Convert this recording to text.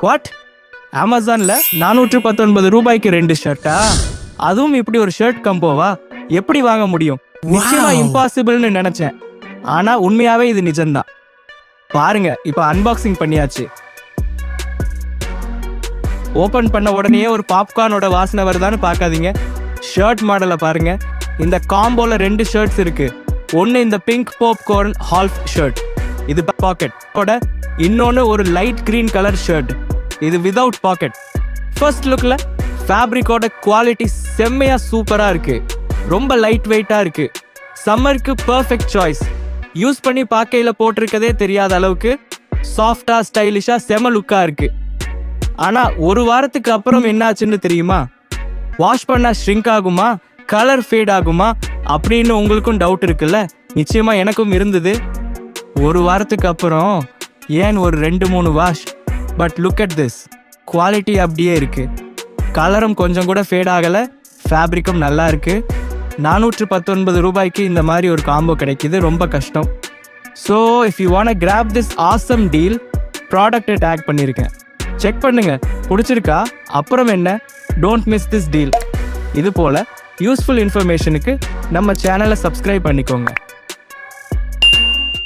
What அமேசானில் நானூற்று பத்தொன்பது ரூபாய்க்கு ரெண்டு ஷர்ட்டா அதுவும் இப்படி ஒரு ஷர்ட் கம்போவா எப்படி வாங்க முடியும்? நிச்சயமா இம்பாசிபிள்னு நினைச்சேன். ஆனா உண்மையாவே இது நிஜம்தான். பாருங்க இப்போ அன்பாக்சிங் பண்ணியாச்சு. ஓபன் பண்ண உடனே ஒரு பாப்கார்னோட வாசனை வருதான்னு பார்க்காதீங்க. ஷர்ட் மாடலை பாருங்க. இந்த காம்போல ரெண்டு ஷர்ட்ஸ் இருக்கு. ஒன்று இந்த பிங்க் பாப்கார்ன் ஹால்ஃப் ஷர்ட் இது பாக்கெட் ஓட இன்னொன்று ஒரு லைட் கிரீன் கலர் ஷர்ட் இது விதவுட் பாக்கெட் ஃபர்ஸ்ட் லுக்கில் ஃபேப்ரிக்கோட குவாலிட்டி செம்மையா சூப்பராக இருக்கு. ரொம்ப லைட் வெயிட்டாக இருக்கு. சம்மருக்கு பர்ஃபெக்ட் சாய்ஸ் யூஸ் பண்ணி பார்க்கையில் போட்டிருக்கதே தெரியாத அளவுக்கு சாஃப்டா ஸ்டைலிஷா செம லுக்கா இருக்கு. ஆனா ஒரு வாரத்துக்கு அப்புறம் என்னாச்சுன்னு தெரியுமா? வாஷ் பண்ணா ஷ்ரிங்க் ஆகுமா? கலர் ஃபேட் ஆகுமா? அப்படின்னு உங்களுக்கும் டவுட் இருக்குல்ல? நிச்சயமா எனக்கும் இருந்தது. ஒரு வாரத்துக்கு அப்புறம் ஏன் ஒரு ரெண்டு மூணு wash but look at this quality அப்படியே இருக்குது கலரும் கொஞ்சம் கூட ஃபேட் ஆகலை. ஃபேப்ரிக்கும் நல்லா இருக்குது நானூற்று பத்தொன்பது ரூபாய்க்கு இந்த மாதிரி ஒரு காம்போ கிடைக்கிது. ரொம்ப கஷ்டம். So if you want grab this awesome deal ப்ராடக்டை டேக் பண்ணியிருக்கேன் செக் பண்ணுங்கள் பிடிச்சிருக்கா? அப்புறம் என்ன? டோன்ட் மிஸ் திஸ் டீல் இது போல் யூஸ்ஃபுல் இன்ஃபர்மேஷனுக்கு நம்ம சேனலை சப்ஸ்கிரைப் பண்ணிக்கோங்க.